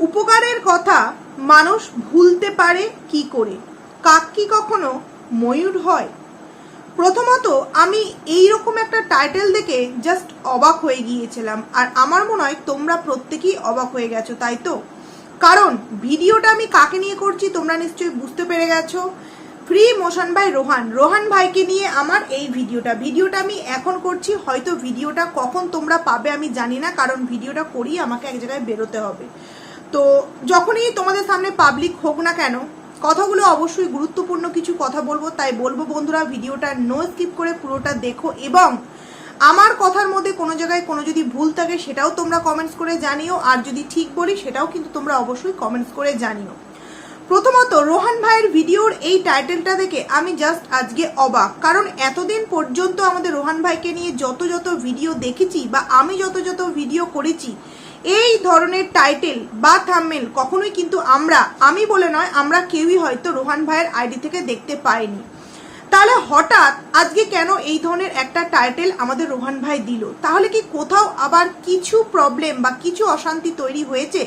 উপকারের কথা মানুষ ভুলতে পারে কি করে? কাক কি কখনো ময়ূর হয়? প্রথমত, আমি এই রকম একটা টাইটেল দেখে জাস্ট অবাক হয়ে গিয়েছিলাম। আর আমার মনে হয় তোমরা প্রত্যেকেই অবাক হয়ে গেছো, তাই তো? কারণ, ভিডিওটা আমি কাকে নিয়ে করছি তোমরা নিশ্চয়ই বুঝতে পেরে গেছো। Free motion by Rohan Rohan ভাইকে নিয়ে আমার এই ভিডিওটা। ভিডিওটা আমি এখন করছি, হয়তো ভিডিওটা কখন তোমরা পাবে আমি জানি না, কারণ ভিডিওটা করি আমাকে এক জায়গায় বেরোতে হবে। তো যখনই তোমাদের সামনে পাবলিক হোক না কেন, কথাগুলো অবশ্যই গুরুত্বপূর্ণ কিছু কথা বলব, তাই বলব বন্ধুরা, ভিডিওটা নো স্কিপ করে পুরোটা দেখো এবং আমার কথার মধ্যে কোনো জায়গায় কোনো যদি ভুল থাকে সেটাও তোমরা কমেন্টস করে জানিও, আর যদি ঠিক বলি সেটাও কিন্তু তোমরা অবশ্যই কমেন্টস করে জানিও। প্রথমত, রোহান ভাইয়ের ভিডিওর এই টাইটেলটা দেখে আমি জাস্ট আজকে অবাক, কারণ এতদিন পর্যন্ত আমাদের রোহান ভাইকে নিয়ে যত যত ভিডিও দেখেছি বা আমি যত যত ভিডিও করেছি এই ধরনের টাইটেল বা থাম্মেল কখনোই কিন্তু আমরা, আমি বলে নয়, আমরা কেউই হয়তো রোহান ভাইয়ের আইডি থেকে দেখতে পাইনি। তাহলে হঠাৎ আজকে কেন এই ধরনের একটা টাইটেল আমাদের রোহান ভাই দিল? তাহলে কি কোথাও আবার কিছু প্রবলেম বা কিছু অশান্তি তৈরি হয়েছে?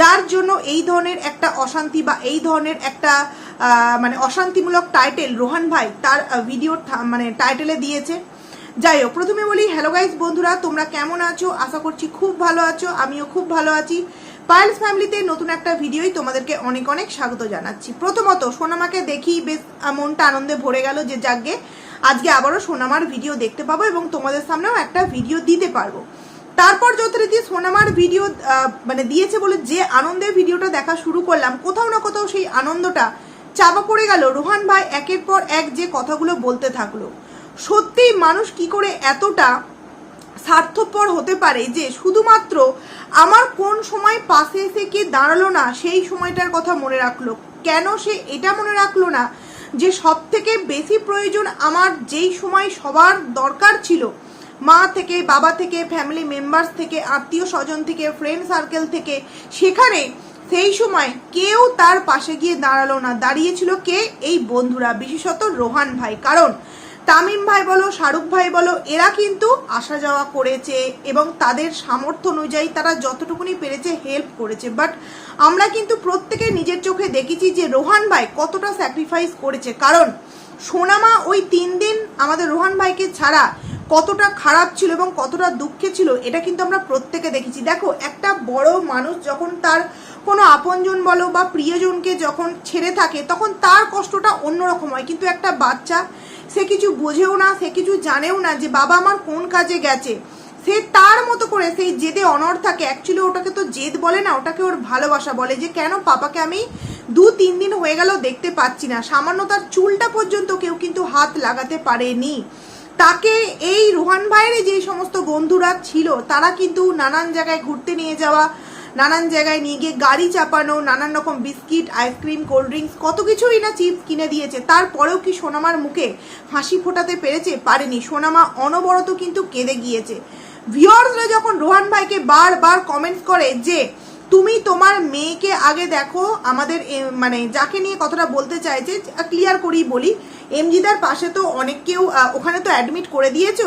যার জন্য এই ধরনের একটা অশান্তি বা এই ধরনের একটা মানে অশান্তিমূলক টাইটেল রোহান ভাই তার ভিডিও মানে টাইটেলে দিয়েছে? যাই হোক, প্রথমে বলি হ্যালো গাইজ বন্ধুরা, তোমরা কেমন আছো? আশা করছি খুব ভালো আছো, আমিও খুব ভালো আছি। পায়েলস ফ্যামিলিতে নতুন একটা ভিডিওই তোমাদেরকে অনেক অনেক স্বাগত জানাচ্ছি। প্রথমত, সোনামাকে দেখি বেশ মনটা আনন্দে ভরে গেল যে যাকে আজকে আবারও সোনামার ভিডিও দেখতে পাবো এবং তোমাদের সামনেও একটা ভিডিও দিতে পারব। তারপর যথারীতি সোনামার ভিডিও মানে দিয়েছে বলে যে আনন্দে ভিডিওটা দেখা শুরু করলাম, কোথাও না কোথাও সেই আনন্দটা চাপা পড়ে গেল। রোহান ভাই একের পর এক যে কথাগুলো বলতে থাকল। সত্যি মানুষ কি করে এতটা স্বার্থপর হতে পারে যে শুধুমাত্র আমার কোন সময় পাশে এসে কে দাঁড়াল না, সেই সময়টার কথা মনে রাখল? কেন সে এটা মনে রাখল না যে সব থেকে বেশি প্রয়োজন আমার যেই সময় সবার দরকার ছিল? মা থেকে, বাবা থেকে ফ্যামিলি মেম্বার্স থেকে, আত্মীয় স্বজন থেকে ফ্রেন্ড সার্কেল থেকে, সেখানে সেই সময় কেউ তার পাশে গিয়ে দাঁড়াল না। দাঁড়িয়েছিল কে? এই বন্ধুরা, বিশেষত রোহান ভাই। কারণ তামিম ভাই বলো, শাহরুখ ভাই বলো, এরা কিন্তু আসা যাওয়া করেছে এবং তাদের সামর্থ্য অনুযায়ী তারা যতটুকুনি পেরেছে হেল্প করেছে। বাট আমরা কিন্তু প্রত্যেকে নিজের চোখে দেখেছি যে রোহান ভাই কতটা স্যাক্রিফাইস করেছে। কারণ সোনামা ওই তিন দিন আমাদের রোহান ভাইকে ছাড়া কতটা খারাপ ছিল এবং কতটা দুঃখে ছিল, এটা কিন্তু আমরা প্রত্যেকে দেখেছি। দেখো, একটা বড় মানুষ যখন তার কোনো আপনজন বলো বা প্রিয়জনকে যখন ছেড়ে থাকে, তখন তার কষ্টটা অন্যরকম হয়। কিন্তু একটা বাচ্চা সে কিছু বোঝেও না, সে কিছু জানেও না যে বাবা আমার কোন কাজে গেছে। সে তার মতো করে সেই জেদে অনর থাকে। অ্যাকচুয়ালি ওটাকে তো জেদ বলে না, ওটাকে ওর ভালোবাসা বলে যে কেন পাপাকে আমি দু তিন দিন হয়ে গেল দেখতে পাচ্ছি না। সামান্য তার চুলটা পর্যন্ত কেউ কিন্তু হাত লাগাতে পারেনি। তাকে এই রোহান ভাইয়ের যে সমস্ত বন্ধুরা ছিল, তারা কিন্তু নানান জায়গায় ঘুরতে নিয়ে যাওয়া নানান জায়গায় নিয়ে গিয়ে গাড়ি চাপানো, নানান রকম বিস্কিট আইসক্রিম কোল্ড ড্রিঙ্কস কত কিছুই না চিপস কিনে দিয়েছে। তারপরেও কি সোনামার মুখে হাসি ফোটাতে পেরেছে? পারেনি। সোনামা অনবরত কিন্তু কেঁদে গিয়েছে। ভিওর্সরা যখন রোহান ভাইকে বারবার কমেন্টস করে যে তুমি তোমার মেয়েকে আগে দেখো, আমাদের মানে যাকে নিয়ে কথাটা বলতে চাইছে ক্লিয়ার করেই বলি। এমজিদার পাশে তো অনেককেও ওখানে তো অ্যাডমিট করে দিয়েছ।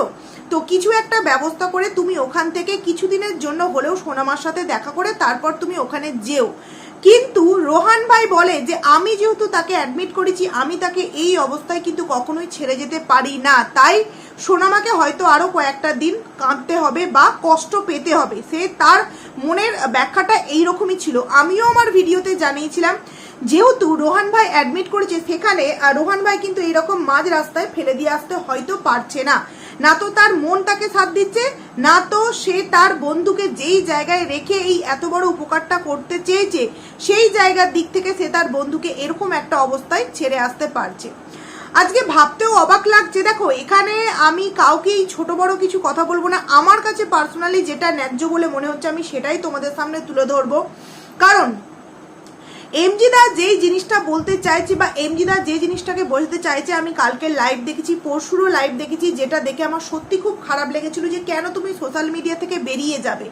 তো কিছু একটা ব্যবস্থা করে তুমি ওখান থেকে কিছুদিনের জন্য হলেও সোনামার সাথে দেখা করে তারপর তুমি ওখানে যেও। কিন্তু রোহান ভাই বলে যে, আমি যেহেতু তাকে অ্যাডমিট করেছি, আমি তাকে এই অবস্থায় কিন্তু কখনোই ছেড়ে যেতে পারি না। তাই সোনামাকে হয়তো আরও কয়েকটা দিন কাঁদতে হবে বা কষ্ট পেতে হবে। সে তার মনের ব্যাখ্যাটা এইরকমই ছিল। আমিও আমার ভিডিওতে জানিয়েছিলাম, যেহেতু রোহান ভাই অ্যাডমিট করেছে, সেখানে রোহান ভাই কিন্তু এইরকম মাঝ রাস্তায় ফেলে দিয়ে আসতে হয়তো পারছে না। না তো তার মন তাকে সাথ দিচ্ছে, না তো সে তার বন্ধুকে যেই জায়গায় রেখে এই এত বড় উপকারটা করতে চেয়েছে, সেই জায়গার দিক থেকে সে তার বন্ধুকে এরকম একটা অবস্থায় ছেড়ে আসতে পারছে। আজকে ভাবতেও অবাক লাগছে, দেখো, এখানে আমি কাউকেই ছোট বড় কিছু কথা বলব না, আমার কাছে পার্সোনালি যেটা ন্যায্য বলে মনে হচ্ছে আমি সেটাই তোমাদের সামনে তুলে ধরবো। কারণ এমজিদা যেই জিনিসটা বলতে চাইছে বা এমজিদা যে জিনিসটাকে বোঝাতে চাইছে, আমি কালকে লাইভ দেখেছি, পরশুরও লাইভ দেখেছি, যেটা দেখে আমার সত্যি খুব খারাপ লেগেছিল যে কেন তুমি সোশ্যাল মিডিয়া থেকে বেরিয়ে যাবে।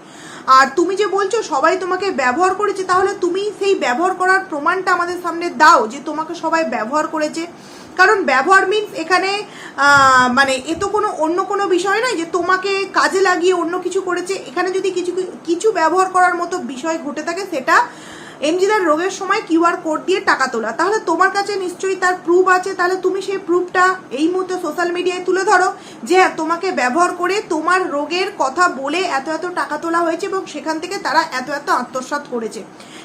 আর তুমি যে বলছো সবাই তোমাকে ব্যবহার করেছে, তাহলে তুমি সেই ব্যবহার করার প্রমাণটা আমাদের সামনে দাও যে তোমাকে সবাই ব্যবহার করেছে। কারণ ব্যবহার মিন্স এখানে মানে এ তো কোনো অন্য কোনো বিষয় নয় যে তোমাকে কাজে লাগিয়ে অন্য কিছু করেছে। এখানে যদি কিছু কিছু ব্যবহার করার মতো বিষয় ঘটে থাকে, সেটা এমজিদার রোগের সময় কিউআর কোড দিয়ে টাকা তোলা। তাহলে তোমার কাছে নিশ্চয়ই তার প্রুফ আছে। তাহলে তুমি সেই প্রুফটা এই মুহূর্তে সোশ্যাল মিডিয়ায় তুলে ধরো যে হ্যাঁ তোমাকে ব্যবহার করে তোমার রোগের কথা বলে এত এত টাকা তোলা হয়েছে এবং সেখান থেকে তারা এত এত আত্মসাৎ করেছে।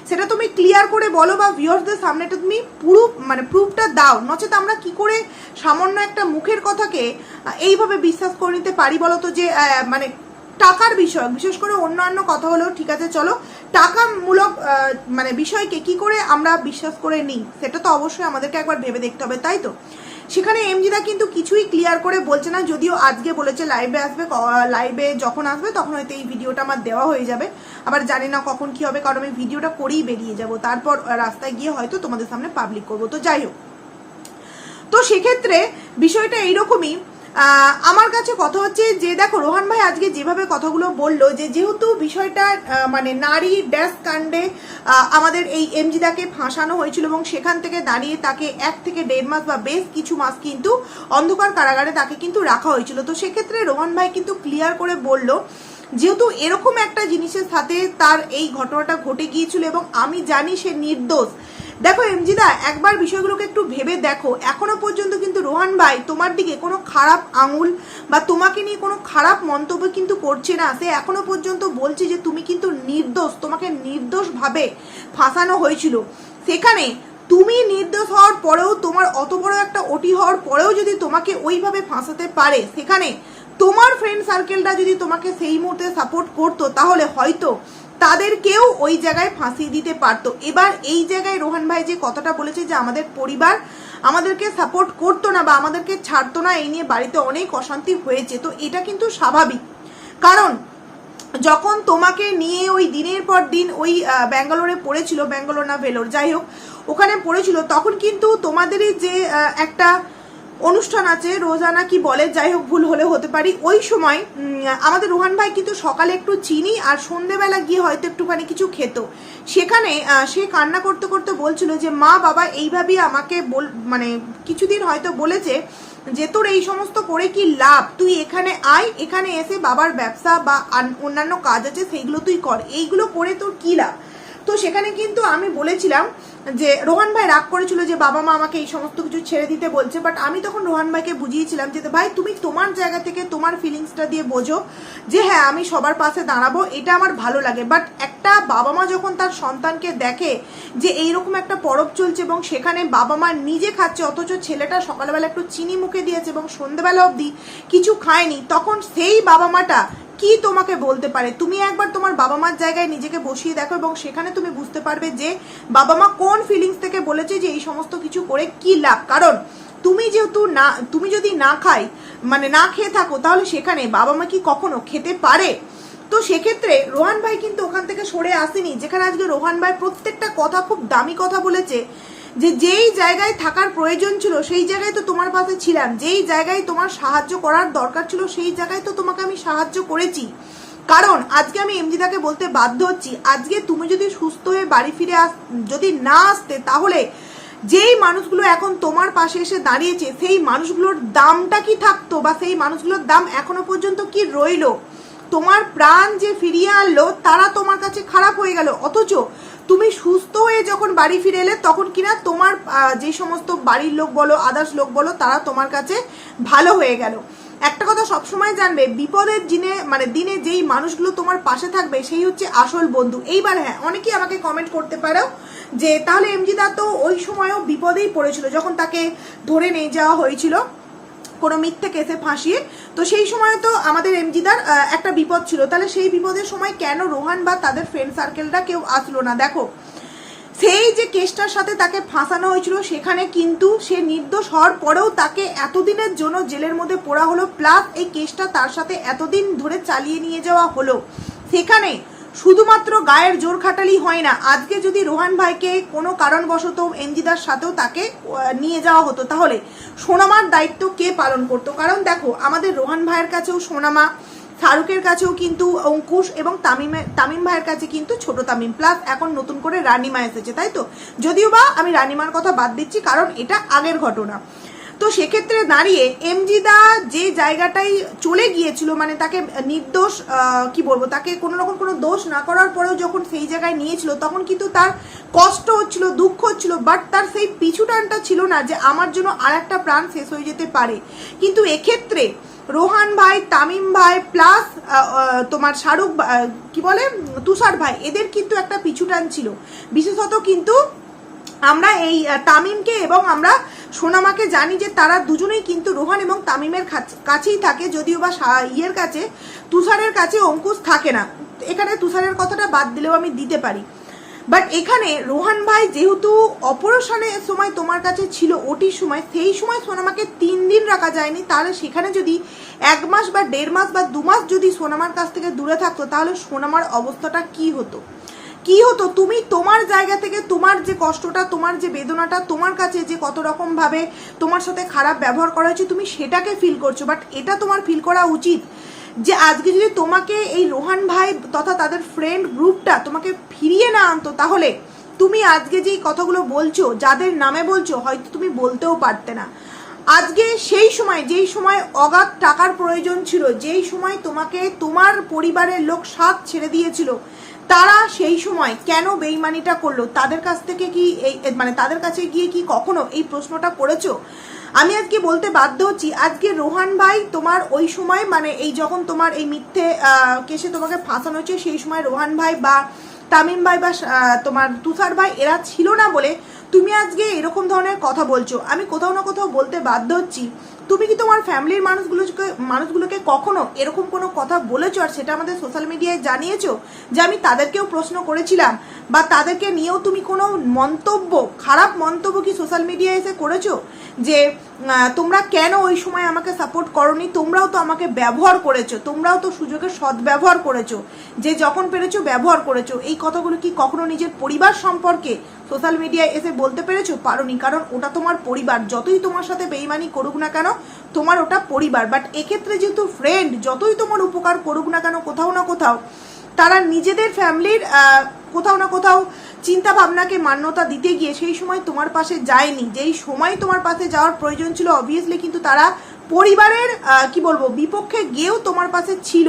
সেটা তুমি ক্লিয়ার করে বলো বা ভিউয়ার্সদের সামনেটা তুমি পুরো মানে প্রুফটা দাও। নচেত আমরা কি করে সামান্য একটা মুখের কথাকে এইভাবে বিশ্বাস করে নিতে পারি বলো তো যে মানে টাকার বিষয়, বিশেষ করে অন্যান্য কথা হলেও ঠিক আছে, চলো। টাকা মূলক মানে বিষয়কে কি করে আমরা বিশ্বাস করে নিই, সেটা তো অবশ্যই আমাদেরকে একবার ভেবে দেখতে হবে, তাই তো? সেখানে এমজিদা কিন্তু কিছুই ক্লিয়ার করে বলছে না, যদিও আজকে বলেছে লাইভে আসবে লাইভে যখন আসবে তখন হয়তো এই ভিডিওটা আমার দেওয়া হয়ে যাবে। আবার জানি না কখন কি হবে, কারণ আমি ভিডিওটা করেই বেরিয়ে যাব, তারপর রাস্তায় গিয়ে হয়তো তোমাদের সামনে পাবলিক করব, তো যাই হোক। তো সেক্ষেত্রে বিষয়টা এইরকমই আমার কাছে কথা হচ্ছে যে, দেখো, রোহান ভাই আজকে যেভাবে কথাগুলো বলল, যে যেহেতু বিষয়টা মানে নারী ড্যাশ কাণ্ডে আমাদের এই এমজিদাকে ফাঁসানো হয়েছিল এবং সেখান থেকে দাঁড়িয়ে তাকে এক থেকে দেড় মাস বা বেশ কিছু মাস কিন্তু অন্ধকার কারাগারে তাকে কিন্তু রাখা হয়েছিল। তো সেক্ষেত্রে রোহান ভাই কিন্তু ক্লিয়ার করে বলল, যেহেতু এরকম একটা জিনিসের সাথে তার এই ঘটনাটা ঘটে গিয়েছিল এবং আমি জানি সে নির্দোষ দেখো এমজিদা, একবার বিষয়গুলোকে একটু ভেবে দেখো। এখনও পর্যন্ত কিন্তু রোহান ভাই তোমার দিকে কোনো খারাপ আঙুল বা তোমাকে নিয়ে কোনো খারাপ মন্তব্য কিন্তু করছে না। সে এখনও পর্যন্ত বলছে যে তুমি কিন্তু নির্দোষ, তোমাকে নির্দোষভাবে ফাঁসানো হয়েছিল। সেখানে তুমি নির্দোষ হওয়ার পরেও, তোমার অত বড় একটা ওটি হওয়ার পরেও যদি তোমাকে ওইভাবে ফাঁসাতে পারে, সেখানে তোমার ফ্রেন্ড সার্কেলটা যদি তোমাকে সেই মুহূর্তে সাপোর্ট করতো, তাহলে হয়তো তাদেরকেও ওই জায়গায় ফাঁসিয়ে দিতে পারতো। এবার এই জায়গায় রোহান ভাই যে কথাটা বলেছে যে আমাদের পরিবার আমাদেরকে সাপোর্ট করতো না বা আমাদেরকে ছাড়তো না, এই নিয়ে বাড়িতে অনেক অশান্তি হয়েছে। তো এটা কিন্তু স্বাভাবিক। কারণ যখন তোমাকে নিয়ে ওই দিনের পর দিন ওই ব্যাঙ্গালোরে পড়েছিল, ব্যাঙ্গালোর না ভেলোর, যাই হোক, ওখানে পড়েছিল, তখন কিন্তু তোমাদেরই যে একটা অনুষ্ঠান আছে, রোজানা কি বলে, যাই হোক ভুল হলে হতে পারি। ওই সময় আমাদের রোহান ভাই কিন্তু সকালে একটু চিনি আর সন্ধেবেলা গিয়ে হয়তো একটুখানি কিছু খেত। সেখানে সে কান্না করতে করতে বলছিল যে, মা বাবা, এইভাবেই আমাকে বল মানে কিছুদিন হয়তো বলেছে যে, তোর এই সমস্ত করে কি লাভ? তুই এখানে আয়, এখানে এসে বাবার ব্যবসা বা অন্যান্য কাজ আছে, সেইগুলো তুই কর। এইগুলো করে তোর কি লাভ? তো সেখানে কিন্তু আমি বলেছিলাম যে রোহান ভাই রাগ করেছিল যে বাবা মা আমাকে এই সমস্ত কিছু ছেড়ে দিতে বলছে বাট আমি তখন রোহান ভাইকে বুঝিয়েছিলাম যে, ভাই, তুমি তোমার জায়গা থেকে তোমার ফিলিংসটা দিয়ে বোঝো যে হ্যাঁ আমি সবার পাশে দাঁড়াবো, এটা আমার ভালো লাগে। বাট একটা বাবা মা যখন তার সন্তানকে দেখে যে এইরকম একটা পরব চলছে এবং সেখানে বাবা মা নিজে খাচ্ছে, অথচ ছেলেটা সকালবেলা একটু চিনি মুখে দিয়েছে এবং সন্ধ্যেবেলা অবধি কিছু খায়নি, তখন সেই বাবা মাটা কি তোমাকে বলতে পারে? তুমি একবার তোমার বাবা মার জায়গায় নিজেকে বসিয়ে দেখো এবং সেখানে তুমি বুঝতে পারবে যে বাবা মা কোন ফিলিংস থেকে বলেছে যে এই সমস্ত কিছু করে কি লাভ। কারণ তুমি যেহেতু না, তুমি যদি না খাই মানে না খেয়ে থাকো, তাহলে সেখানে বাবা মা কি কখনো খেতে পারে? তো সেক্ষেত্রে রোহান ভাই কিন্তু ওখান থেকে সরে আসেনি, যেখানে আজকে রোহান ভাই প্রত্যেকটা কথা খুব দামি কথা বলেছে যে যেই জায়গায় থাকার প্রয়োজন ছিল, সেই জায়গায় তো তোমার পাশে ছিলাম। যেই জায়গায় তোমার সাহায্য করার দরকার ছিল, সেই জায়গায় তো তোমাকে আমি সাহায্য করেছি। কারণ, আজকে আমি এমজিদাকে বলতে বাধ্য হচ্ছি, আজকে তুমি যদি সুস্থ হয়ে বাড়ি ফিরে আস, যদি না আসতে, তাহলে যেই মানুষগুলো এখন তোমার পাশে এসে দাঁড়িয়েছে, সেই মানুষগুলোর দামটা কি থাকতো বা সেই মানুষগুলোর দাম এখনও পর্যন্ত কি রইল? তোমার প্রাণ যে ফিরিয়ে আনলো, তারা তোমার কাছে খারাপ হয়ে গেল। অথচ তুমি সুস্থ হয়ে যখন বাড়ি ফিরে এলে, তখন কিনা তোমার যে সমস্ত বাড়ির লোক বলো আদার্স লোক বলো, তারা তোমার কাছে ভালো হয়ে গেল। একটা কথা সবসময় জানবে, বিপদের দিনে মানে দিনে যেই মানুষগুলো তোমার পাশে থাকবে, সেই হচ্ছে আসল বন্ধু। এইবার হ্যাঁ অনেকেই আমাকে কমেন্ট করতে পারো যে, তাহলে এমজিদা তো ওই সময়ও বিপদেই পড়েছিল, যখন তাকে ধরে নিয়ে যাওয়া হয়েছিল। কোনো মিথ্যে কেসে ফাঁসিয়ে, তো সেই সময় তো আমাদের এমজিদার একটা বিপদ ছিল। তাহলে সেই বিপদের সময় কেন রোহান বা তাদের ফ্রেন্ড সার্কেলটা কেউ আসলো না? দেখো, সেই যে কেসটার সাথে তাকে ফাঁসানো হয়েছিল, সেখানে কিন্তু সে নির্দোষ হওয়ার পরেও তাকে এতদিনের জন্য জেলের মধ্যে পড়া হলো, প্লাস এই কেসটা তার সাথে এতদিন ধরে চালিয়ে নিয়ে যাওয়া হলো। সেখানে শুধুমাত্র গায়ের জোর খাটালি হয় না। আজকে যদি রোহান ভাইকে কোনো কারণবশত এনজিদার সাথেও তাকে নিয়ে যাওয়া হতো, তাহলে সোনামার দায়িত্ব কে পালন করতো? কারণ দেখো, আমাদের রোহান ভাইয়ের কাছেও সোনামা শাহরুখের কাছেও কিন্তু অঙ্কুশ এবং তামিমের তামিম ভাইয়ের কাছে কিন্তু ছোট তামিম। প্লাস এখন নতুন করে রানিমা এসেছে, তাই তো? যদিও বা আমি রানিমার কথা বাদ দিচ্ছি, কারণ এটা আগের ঘটনা। তো সেক্ষেত্রে দাঁড়িয়ে এমজিদা যে জায়গাটাই চলে গিয়েছিল মানে তাকে নির্দোষ কি বলব, তাকে কোনো রকম কোনো দোষ না করার পরেও যখন সেই জায়গায় নিয়েছিল, তখন কিন্তু তার কষ্ট হচ্ছিল, দুঃখ হচ্ছিল বাট তার সেই পিছু টানটা ছিল না যে আমার জন্য আর একটা প্রাণ শেষ হয়ে যেতে পারে। কিন্তু এক্ষেত্রে রোহান ভাই, তামিম ভাই প্লাস তোমার শাহরুখ কি বলে, তুষার ভাই, এদের কিন্তু একটা পিছু টান ছিল। বিশেষত কিন্তু আমরা এই তামিমকে এবং আমরা সোনামাকে জানি যে তারা দুজনেই কিন্তু রোহান এবং তামিমের কাছ- কাছেই থাকে, যদিও বা ইয়ের কাছে, তুষারের কাছে অঙ্কুশ থাকে না। এখানে তুষারের কথাটা বাদ দিলেও আমি দিতে পারি। বাট এখানে রোহান ভাই যেহেতু অপারেশনের সময় তোমার কাছে ছিল, ওটির সময়, সেই সময় সোনামাকে তিন দিন রাখা যায়নি। তাহলে সেখানে যদি এক মাস বা দেড় মাস বা দু মাস যদি সোনামার কাছ থেকে দূরে থাকতো, তাহলে সোনামার অবস্থাটা কি হতো? কি হতো? তুমি তোমার জায়গা থেকে তোমার যে কষ্টটা, তোমার যে বেদনাটা, তোমার কাছে যে কত রকম ভাবে তোমার সাথে খারাপ ব্যবহার করা হয়েছে, তুমি সেটাকে ফিল করছ। বাট এটা তোমার ফিল করা উচিত যে আজকে যদি তোমাকে এই রোহান ভাই তথা তাদের ফ্রেন্ড গ্রুপটা তোমাকে ফিরিয়ে না আনতো, তাহলে তুমি আজকে যেই কথাগুলো বলছো, যাদের নামে বলছো, হয়তো তুমি বলতেও পারতে না। আজকে সেই সময়, যেই সময় অগাধ টাকার প্রয়োজন ছিল, যেই সময় তোমাকে তোমার পরিবারের লোক সাথ ছেড়ে দিয়েছিল তারা সেই সময় কেন বেইমানিটা করল? তাদের কাছ থেকে কি এই মানে তাদের কাছে গিয়ে কি কখনো এই প্রশ্নটা করেছ? আমি আজকে বলতে বাধ্য হচ্ছি, আজকে রোহান ভাই তোমার ওই সময় মানে এই যখন তোমার এই মিথ্যে কেসে তোমাকে ফাঁসানো হচ্ছে সেই সময় রোহান ভাই বা তামিম ভাই বা তোমার তুষার ভাই এরা ছিল না বলে তুমি আজকে এরকম ধরনের কথা বলছো। আমি কোথাও না কোথাও বলতে বাধ্য হচ্ছি। তুমি কি তোমার ফ্যামিলির মানুষগুলোকে মানুষগুলোকে কখনো এরকম কোনো কথা বলেছ আর সেটা আমাদের সোশ্যাল মিডিয়ায় জানিয়েছো? যে আমি তাদেরকেও প্রশ্ন করেছিলাম বা তাদেরকে নিয়েও তুমি কোনো মন্তব্য, খারাপ মন্তব্য কি সোশ্যাল মিডিয়ায় এসে করেছ? যে তোমরা কেন ওই সময় আমাকে সাপোর্ট করনি? তোমরাও তো আমাকে ব্যবহার করেছ। তোমরাও তো সুযোগের সদ্ব্যবহার করেছ। যে যখন পেরেছ, ব্যবহার করেছ। এই কথাগুলো কি কখনো নিজের পরিবার সম্পর্কে সোশ্যাল মিডিয়ায় এসে বলতে পেরেছ? পারোনি, কারণ ওটা তোমার পরিবার। যতই তোমার সাথে বেইমানি করুক না কেন, তোমার ওটা পরিবার। বাট এক্ষেত্রে যেহেতু ফ্রেন্ড যতই তোমার উপকার করুক না কেন, কোথাও না কোথাও, তারা নিজেদের ফ্যামিলির কোথাও না কোথাও চিন্তা ভাবনাকে মান্যতা দিতে গিয়ে সেই সময় তোমার পাশে যায়নি। যেই সময় তোমার পাশে যাওয়ার প্রয়োজন ছিল অবভিয়াসলি কিন্তু তারা পরিবারের কি বলব, বিপক্ষে গিয়েও তোমার পাশে ছিল।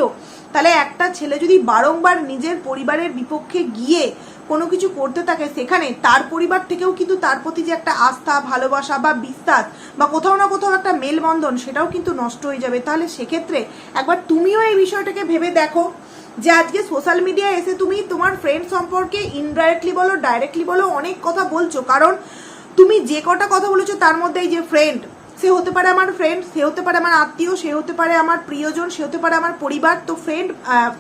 তাহলে একটা ছেলে যদি বারংবার নিজের পরিবারের বিপক্ষে গিয়ে কোনো কিছু করতে থাকে সেখানে, তার পরিবার থেকেও কিন্তু তার প্রতি যে একটা আস্থা, ভালোবাসা বা বিশ্বাস বা কোথাও না কোথাও একটা মেলবন্ধন, সেটাও কিন্তু নষ্ট হয়ে যাবে। তাহলে সেক্ষেত্রে একবার তুমিও এই বিষয়টাকে ভেবে দেখো। যে আজকে সোশ্যাল মিডিয়ায় এসে তুমি তোমার ফ্রেন্ড সম্পর্কে ইনডাইরেক্টলি বলো ডাইরেক্টলি বলো, অনেক কথা বলছো। কারণ তুমি যে কটা কথা বলেছ, তার মধ্যে এই যে ফ্রেন্ড সে হতে পারে আমার ফ্রেন্ড সে হতে পারে আমার আত্মীয়, সে হতে পারে আমার প্রিয়জন, সে হতে পারে আমার পরিবার। তো ফ্রেন্ড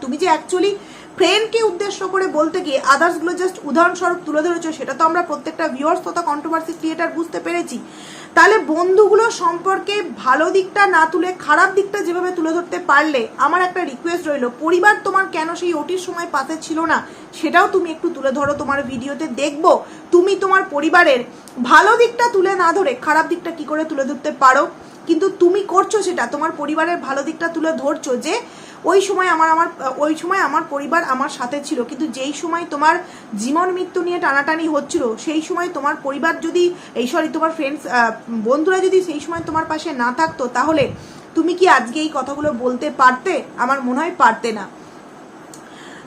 তুমি যে অ্যাকচুয়ালি ফ্রেন্ডকে উদ্দেশ্য করে বলতে গিয়ে আদার্সগুলো জাস্ট উদাহরণস্বরূপ তুলে ধরেছো, সেটা তো আমরা প্রত্যেকটা ভিউয়ার্স তথা কন্ট্রোভার্সি ক্রিয়েটার বুঝতে পেরেছি। তাহলে বন্ধুগুলো সম্পর্কে ভালো দিকটা না তুলে খারাপ দিকটা যেভাবে তুলে ধরতে পারলে, আমার একটা রিকোয়েস্ট রইল, পরিবার তোমার কেন সেই ওটির সময় পাতে ছিল না? সেটাও তুমি একটু তুলে ধরো, তোমার ভিডিওতে দেখব। তুমি তোমার পরিবারের ভালো দিকটা তুলে না ধরে খারাপ দিকটা কি করে তুলে ধরতে পারো? কিন্তু তুমি করছ সেটা, তোমার পরিবারের ভালো দিকটা তুলে ধরছো যে ওই সময় আমার আমার, ওই সময় আমার পরিবার আমার সাথে ছিল, কিন্তু যেই সময় তোমার জীবন মৃত্যু নিয়ে টানাটানি হচ্ছিল, সেই সময় তোমার পরিবার যদি, এই সরি তোমার ফ্রেন্ডস বন্ধুরা যদি সেই সময় তোমার পাশে না থাকতো, তাহলে তুমি কি আজকে এই কথাগুলো বলতে পারতে? আমার মনে হয় পারতে না।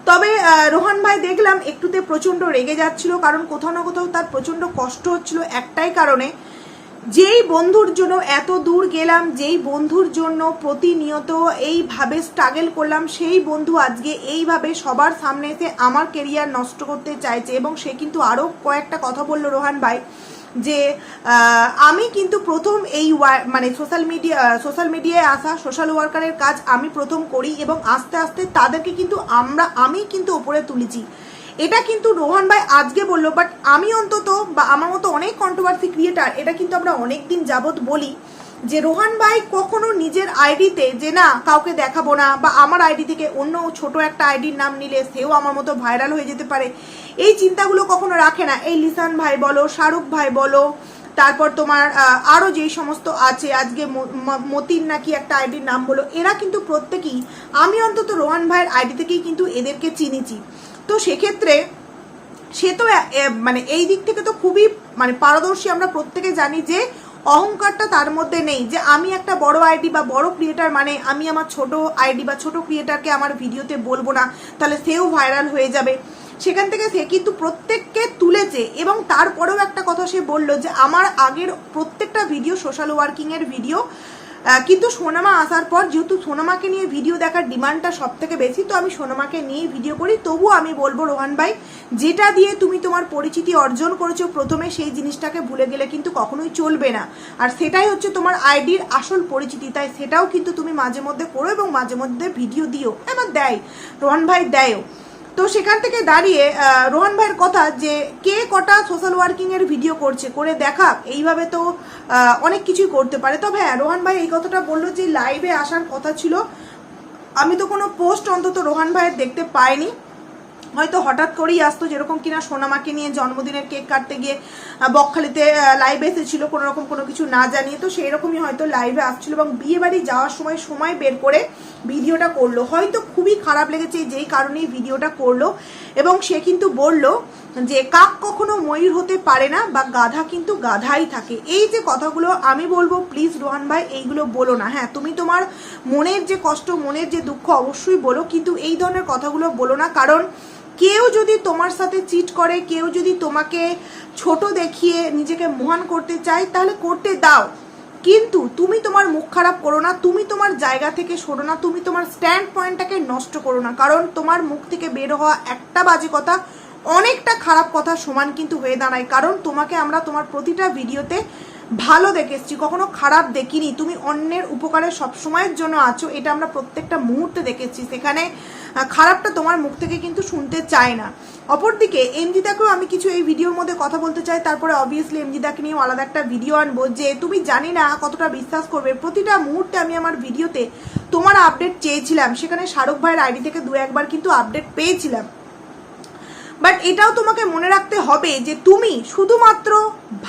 তবে রোহান ভাই দেখলাম একটুতে প্রচণ্ড রেগে যাচ্ছিল, কারণ কোথাও না কোথাও তার প্রচণ্ড কষ্ট হচ্ছিল একটাই কারণে। যেই বন্ধুর জন্য এত দূর গেলাম, যেই বন্ধুর জন্য প্রতিনিয়ত এইভাবে স্ট্রাগেল করলাম, সেই বন্ধু আজকে এইভাবে সবার সামনে এসে আমার কেরিয়ার নষ্ট করতে চাইছে এবং সে কিন্তু আরও কয়েকটা কথা বলল রোহান ভাই যে আমি কিন্তু প্রথম এই মানে সোশ্যাল মিডিয়া সোশ্যাল মিডিয়ায় আসা সোশ্যাল ওয়ার্কারের কাজ আমি প্রথম করি এবং আস্তে আস্তে তাদেরকে কিন্তু আমরা, আমি কিন্তু ওপরে তুলেছি। এটা কিন্তু রোহান ভাই আজকে বলল বাট আমি অন্তত বা আমার মতো অনেক কন্ট্রোভার্সি ক্রিয়েটার এটা কিন্তু আমরা অনেক দিন যাবৎ বলি যে রোহান ভাই কখনো নিজের আইডিতে যে না কাউকে দেখাবো না বা আমার আইডি থেকে অন্য ছোট একটা আইডির নাম নিলে সেও আমার মতো ভাইরাল হয়ে যেতে পারে। এই চিন্তাগুলো কখনো রাখে না। এই লিসান ভাই বলো, শাহরুখ ভাই বলো, তারপর তোমার আরও যেই সমস্ত আছে, আজকে মতিন নাকি একটা আইডির নাম বলো, এরা কিন্তু প্রত্যেকেই, আমি অন্তত রোহান ভাইয়ের আইডি থেকেই কিন্তু এদেরকে চিনিছি। তো সেক্ষেত্রে সে তো মানে এই দিক থেকে তো খুবই মানে পারদর্শী আমরা প্রত্যেকে জানি যে অহংকারটা তার মধ্যে নেই, যে আমি একটা বড় আইডি বা বড় ক্রিয়েটার মানে আমি আমার ছোট আইডি বা ছোট ক্রিয়েটারকে আমার ভিডিওতে বলব না, তাহলে সেও ভাইরাল হয়ে যাবে। সেখান থেকে সে কিন্তু প্রত্যেককে তুলেছে এবং তারপরেও একটা কথা সে বলল যে আমার আগের প্রত্যেকটা ভিডিও সোশ্যাল ওয়ার্কিংয়ের ভিডিও কিন্তু সোনামা আসার পর, যেহেতু সোনামাকে নিয়ে ভিডিও দেখার ডিমান্ডটা সব থেকে বেশি, তো আমি সোনামাকে নিয়ে ভিডিও করি। তবু আমি বলব, রোহান ভাই, যেটা দিয়ে তুমি তোমার পরিচিতি অর্জন করেছ প্রথমে, সেই জিনিসটাকে ভুলে গেলে কিন্তু কখনোই চলবে না। আর সেটাই হচ্ছে তোমার আইডির আসল পরিচিতি, তাই সেটাও কিন্তু তুমি মাঝে মধ্যে করো এবং মাঝে মধ্যে ভিডিও দিও। এবার দেয়। রোহান ভাই, দেয়ও। তো সেখান থেকে দাঁড়িয়ে রোহান ভাইয়ের কথা যে কে কটা সোশ্যাল ওয়ার্কিং এর ভিডিও করছে, করে দেখা এইভাবে তো অনেক কিছুই করতে পারে। তবে হ্যাঁ রোহান ভাই এই কথাটা বলল যে লাইভে আসার কথা ছিল। আমি তো কোনো পোস্ট অন্তত রোহান ভাইয়ের দেখতে পাইনি। হয়তো হঠাৎ করেই আসতো যেরকম কিনা সোনামাকে নিয়ে জন্মদিনের কেক কাটতে গিয়ে বকখালিতে লাইভে এসেছিল কোনো রকম কোনো কিছু না জানিয়ে। তো সেই রকমই হয়তো লাইভে আসছিল এবং বিয়ে বাড়ি যাওয়ার সময় সময় বের করে ভিডিওটা করল। হয়তো খুবই খারাপ লেগেছে যেই কারণেই ভিডিওটা করল এবং সে কিন্তু বলল যে, কাক কখনো ময়ূর হতে পারে না বা গাধা কিন্তু গাধাই থাকে। এই যে কথাগুলো আমি বলব প্লিজ রোহান ভাই, এইগুলো বলো না। হ্যাঁ তুমি তোমার মনের যে কষ্ট, মনের যে দুঃখ অবশ্যই বলো, কিন্তু এই ধরনের কথাগুলো বলো না। কারণ কেউ যদি তোমার সাথে চিট করে, কেউ যদি তোমাকে ছোট দেখিয়ে নিজেকে মহান করতে চায়, তাহলে করতে দাও। কিন্তু তুমি তোমার মুখ খারাপ করো না, তুমি তোমার জায়গা থেকে সরো না, তুমি তোমার স্ট্যান্ড পয়েন্টটাকে নষ্ট করো না। কারণ তোমার মুখ থেকে বের হওয়া একটা বাজে কথা, অনেকটা খারাপ কথা সমান কিন্তু হয়ে দাঁড়ায়। কারণ তোমাকে আমরা তোমার প্রতিটা ভিডিওতে ভালো দেখে এসছি, কখনো খারাপ দেখিনি। তুমি অন্যের উপকারে সবসময়ের জন্য আছো, এটা আমরা প্রত্যেকটা মুহূর্তে দেখেছি। সেখানে খারাপটা তোমার মুখ থেকে কিন্তু শুনতে চায় না। অপরদিকে, এমজিদাকেও আমি কিছু এই ভিডিওর মধ্যে কথা বলতে চাই, তারপরে অবভিয়াসলি এমজিদাকে নিয়েও আলাদা একটা ভিডিও আনব যে তুমি জানি না কতটা বিশ্বাস করবে। প্রতিটা মুহূর্তে আমি আমার ভিডিওতে তোমার আপডেট চেয়েছিলাম। সেখানে শাহরুখ ভাইয়ের আইডি থেকে দু একবার কিন্তু আপডেট পেয়েছিলাম। বাট এটাও তোমাকে মনে রাখতে হবে যে তুমি শুধুমাত্র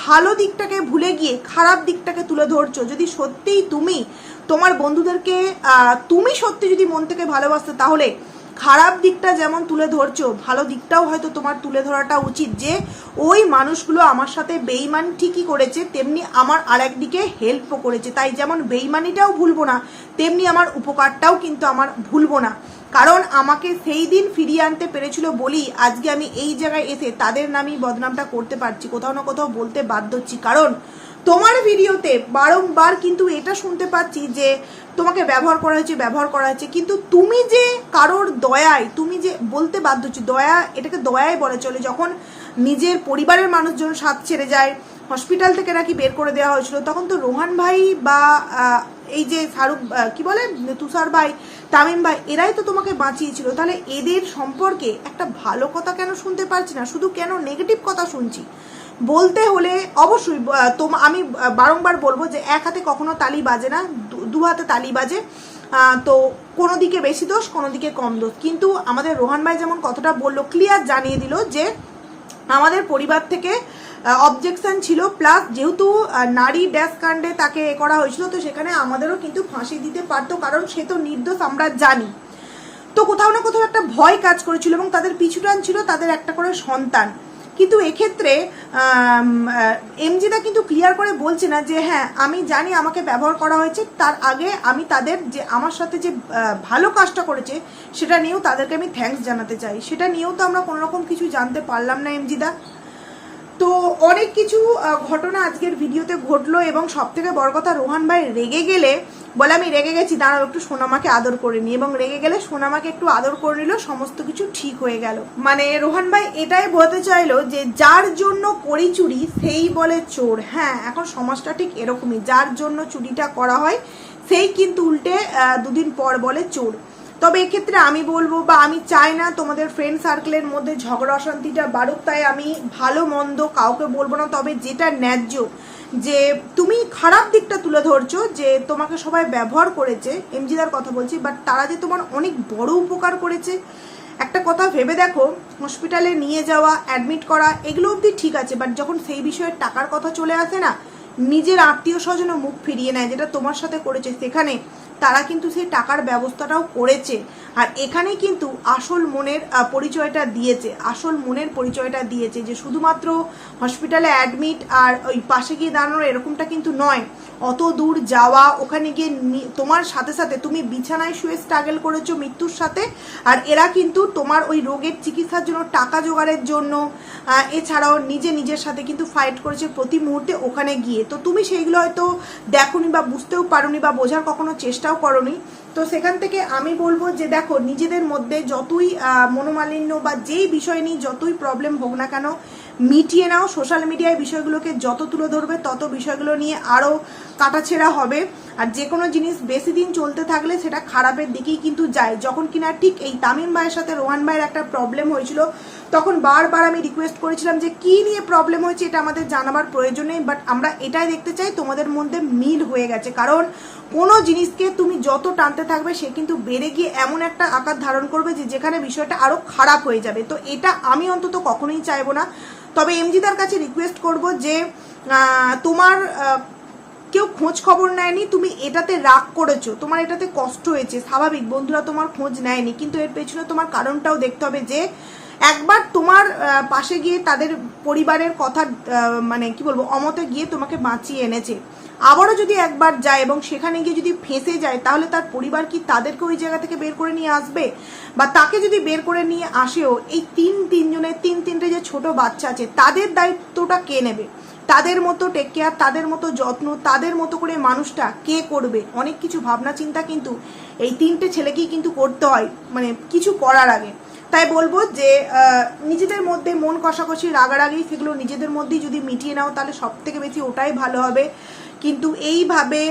ভালো দিকটাকে ভুলে গিয়ে খারাপ দিকটাকে তুলে ধরছো। যদি সত্যিই তুমি তোমার বন্ধুদেরকে তুমি সত্যি যদি মন থেকে ভালোবাসতে, তাহলে খারাপ দিকটা যেমন তুলে ধরছো, ভালো দিকটাও হয়তো তোমার তুলে ধরাটা উচিত। যে ওই মানুষগুলো আমার সাথে বেইমান ঠিকই করেছে, তেমনি আমার আরেকদিকে হেল্পও করেছে। তাই যেমন বেইমানিটাও ভুলবো না, তেমনি আমার উপকারটাও কিন্তু আমার ভুলবো না। কারণ আমাকে সেই দিন ফিরিয়ে আনতে পেরেছিল বলি আজকে আমি এই জায়গায় এসে তাদের নামই বদনামটা করতে পারছি, কোথাও না কোথাও বলতে বাধ্য হচ্ছি। কারণ তোমার ভিডিওতে বারংবার কিন্তু এটা শুনতে পাচ্ছি যে তোমাকে ব্যবহার করা হয়েছে, ব্যবহার করা হয়েছে, কিন্তু তুমি যে কারোর দয়ায়, তুমি যে বলতে বাধ্য হচ্ছি, দয়া, এটাকে দয়াই বলে চলে। যখন নিজের পরিবারের মানুষজন সাথ ছেড়ে যায়, হসপিটাল থেকে নাকি বের করে দেওয়া হয়েছিল, তখন তো রোহান ভাই বা এই যে শাহরুখ কি বলে, তুষার ভাই, তামিম ভাই, এরাই তো তোমাকে বাঁচিয়েছিল। তাহলে এদের সম্পর্কে একটা ভালো কথা কেন শুনতে পারছি না? শুধু কেন নেগেটিভ কথা শুনছি? বলতে হলে অবশ্যই আমি বারংবার বলব যে এক হাতে কখনো তালি বাজে না দু- হাতে তালি বাজে। তো কোনো দিকে বেশি দোষ, কোনো দিকে কম দোষ। কিন্তু আমাদের রোহান ভাই যেমন কথাটা বলল ক্লিয়ার জানিয়ে দিল যে আমাদের পরিবার থেকে অবজেকশন ছিল। প্লাস যেহেতু নারী ড্যাশ কাণ্ডে তাকে এ করা হয়েছিল, তো সেখানে আমাদেরও কিন্তু ফাঁসি দিতে পারতো, কারণ সে তো নির্দোষ, আমরা জানি। তো কোথাও না কোথাও একটা ভয় কাজ করেছিল এবং তাদের পিছুটান ছিল, তাদের একটা করে সন্তান। কিন্তু এক্ষেত্রে এমজিদা কিন্তু ক্লিয়ার করে বলছে না যে হ্যাঁ আমি জানি আমাকে ব্যবহার করা হয়েছে, তার আগে আমি তাদের যে, আমার সাথে যে ভালো কাজটা করেছে, সেটা নিয়েও তাদেরকে আমি থ্যাঙ্কস জানাতে চাই। সেটা নিয়েও তো আমরা কোনো রকম কিছু জানতে পারলাম না এমজিদা তো অনেক কিছু ঘটনা আজকের ভিডিওতে ঘটলো এবং সব থেকে বড় কথা, রোহান ভাই রেগে গেলে বলে, আমি রেগে গেছি, দাঁড়াও, একটু সোনামাকে আদর করে নি। এবং রেগে গেলে সোনামাকে একটু আদর করে নিল সমস্ত কিছু ঠিক হয়ে গেল। মানে রোহান ভাই এটাই বলতে চাইলো যে, যার জন্য করি চুরি, সেই বলে চোর। হ্যাঁ এখন সমাজটা ঠিক এরকমই। যার জন্য চুরিটা করা হয়, সেই কিন্তু উল্টে দুদিন পর বলে চোর। তবে এক্ষেত্রে আমি বলব বা আমি চাই না তোমাদের ফ্রেন্ড সার্কেলের মধ্যে ঝগড়া অশান্তিটা বাড়ুক, তাই আমি ভালো মন্দ কাউকে বলব না। তবে যেটা ন্যায্য যে তুমি খারাপ দিকটা তুলে ধরছো, যে তোমাকে সবাই ব্যবহার করেছে, এমজিদার কথা বলছি বাট তারা যে তোমার অনেক বড় উপকার করেছে, একটা কথা ভেবে দেখো হসপিটালে নিয়ে যাওয়া অ্যাডমিট করা, এগুলো অবধি ঠিক আছে বাট যখন সেই বিষয়ে টাকার কথা চলে আসে না, নিজের আত্মীয় স্বজনও মুখ ফিরিয়ে নেয়, যেটা তোমার সাথে করেছে। সেখানে তারা কিন্তু সেই টাকার ব্যবস্থাটাও করেছে। আর এখানেই কিন্তু আসল মনের পরিচয়টা দিয়েছে। আসল মনের পরিচয়টা দিয়েছে যে শুধুমাত্র হসপিটালে অ্যাডমিট আর ওই পাশে গিয়ে দাঁড়ানো এরকমটা কিন্তু নয়। অত দূর যাওয়া, ওখানে গিয়ে তোমার সাথে সাথে তুমি বিছানায় শুয়ে স্ট্রাগল করেছ মৃত্যুর সাথে, আর এরা কিন্তু তোমার ওই রোগের চিকিৎসার জন্য টাকা জোগাড়ের জন্য এছাড়াও নিজে নিজের সাথে কিন্তু ফাইট করেছে প্রতি মুহূর্তে ওখানে গিয়ে। তো তুমি সেইগুলো হয়তো দেখোনি বা বুঝতেও পারোনি বা বোঝার কখনো চেষ্টাও করনি। তো সেখান থেকে আমি বলব যে দেখো, নিজেদের মধ্যে যতই মনোমালিন্য বা যেই বিষয় নিয়ে যতই প্রবলেম হোক না কেন, মিটিয়ে নাও। সোশ্যাল মিডিয়ায় বিষয়গুলোকে যত তুলে ধরবে, তত বিষয়গুলো নিয়ে আরও কাটাছেড়া হবে। আর যে কোনো জিনিস বেশি দিন চলতে থাকলে সেটা খারাপের দিকেই কিন্তু যায়। যখন কিনা ঠিক এই তামিম ভাইয়ের সাথে, রোহান ভাইয়ের একটা প্রবলেম হয়েছিল, তখন বারবার আমি রিকোয়েস্ট করেছিলাম যে কি নিয়ে প্রবলেম হয়েছে এটা আমাদের জানাবার প্রয়োজন নেই বাট আমরা এটাই দেখতে চাই, তোমাদের মধ্যে মিল হয়ে গেছে। কারণ কোনো জিনিসকে তুমি যত টানতে থাকবে, সে কিন্তু বেড়ে গিয়ে এমন একটা আকার ধারণ করবে যে যেখানে বিষয়টা আরও খারাপ হয়ে যাবে। তো এটা আমি অন্তত কখনোই চাইব না। তবে এমজিদার কাছে রিকোয়েস্ট করব যে তোমার কেউ খোঁজ খবর নেয়নি, তুমি এটাতে রাগ করেছ। তোমার এটাতে কষ্ট হয়েছে, স্বাভাবিক। বন্ধুরা তোমার খোঁজ নেয়নি, কিন্তু এর পেছনে তোমার কারণটাও দেখতে হবে যে, একবার তোমার পাশে গিয়ে তাদের পরিবারের কথা মানে কি বলব, অমতে গিয়ে তোমাকে বাঁচিয়ে এনেছে। আবারও যদি একবার যায় এবং সেখানে গিয়ে যদি ফেঁসে যায়, তাহলে তার পরিবার কি তাদেরকে ওই জায়গা থেকে বের করে নিয়ে আসবে? বা তাকে যদি বের করে নিয়ে আসেও, এই তিন তিনজনের, তিন তিনটে যে ছোট বাচ্চা আছে, তাদের দায়িত্বটা কে নেবে? তাদের মতো টেক কেয়ার তাদের মতো যত্ন, তাদের মতো করে মানুষটা কে করবে? অনেক কিছু ভাবনা চিন্তা কিন্তু এই তিনটে ছেলেকেই কিন্তু করতে হয় মানে কিছু করার আগে। তাই বলব যে নিজেদের মধ্যে মন কষাকষি রাগারাগি সেগুলো নিজেদের মধ্যেই যদি মিটিয়ে নাও, তাহলে সব থেকে বেশি ওটাই ভালো হবে। কিন্তু এইভাবে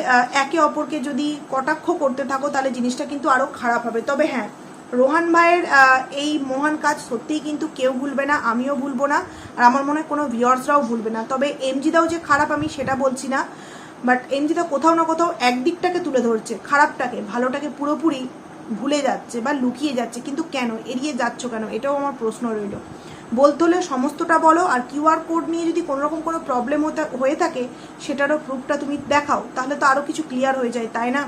একে অপরকে যদি কটাক্ষ করতে থাকো, তাহলে জিনিসটা কিন্তু আরও খারাপ হবে। তবে হ্যাঁ রোহান ভাইয়ের এই মহান কাজ সত্যিই কিন্তু কেউ ভুলবে না, আমিও ভুলবো না, আর আমার মনে হয় কোনো ভিউয়ার্সরাও ভুলবে না। তবে এমজিদাও যে খারাপ, আমি সেটা বলছি না বাট এমজিদা কোথাও না কোথাও একদিকটাকে তুলে ধরছে, খারাপটাকে, ভালোটাকে পুরোপুরি ভুলে যাচ্ছে বা লুকিয়ে যাচ্ছে, কিন্তু কেন, এড়িয়ে যাচ্ছ কেন, এটাও আমার প্রশ্ন রইল। বলতে হলে সমস্তটা বলো, আর কিউআর কোড নিয়ে যদি কোনো রকম কোনো প্রবলেম হতে, হয়ে থাকে, সেটারও প্রুফটা তুমি দেখাও, তাহলে তো আরও কিছু ক্লিয়ার হয়ে যায়, তাই না?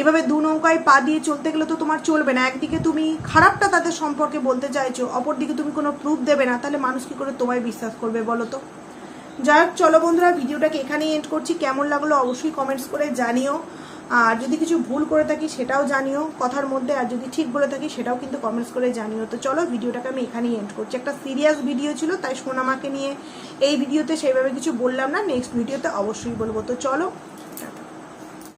এভাবে দু নৌকায় পা দিয়ে চলতে গেলে তো তোমার চলবে না। একদিকে তুমি খারাপটা তাদের সম্পর্কে বলতে চাইছো, অপরদিকে তুমি কোনো প্রুফ দেবে না, তাহলে মানুষ কি করে তোমায় বিশ্বাস করবে বলো তো? যাই হোক, চলো বন্ধুরা, ভিডিওটাকে এখানেই এন্ড করছি। কেমন লাগল অবশ্যই কমেন্টস করে জানিও। আর যদি কিছু ভুল করে থাকি সেটাও জানিও কথার মধ্যে, আর যদি ঠিক বলে থাকি সেটাও কিন্তু কমেন্টস করে জানিও। তো চলো, ভিডিওটাকে আমি এখানেই এন্ড করছি। একটা সিরিয়াস ভিডিও ছিল, তাই সোনামাকে নিয়ে এই ভিডিওতে সেইভাবে কিছু বললাম না নেক্সট ভিডিওতে অবশ্যই বলব। তো চলো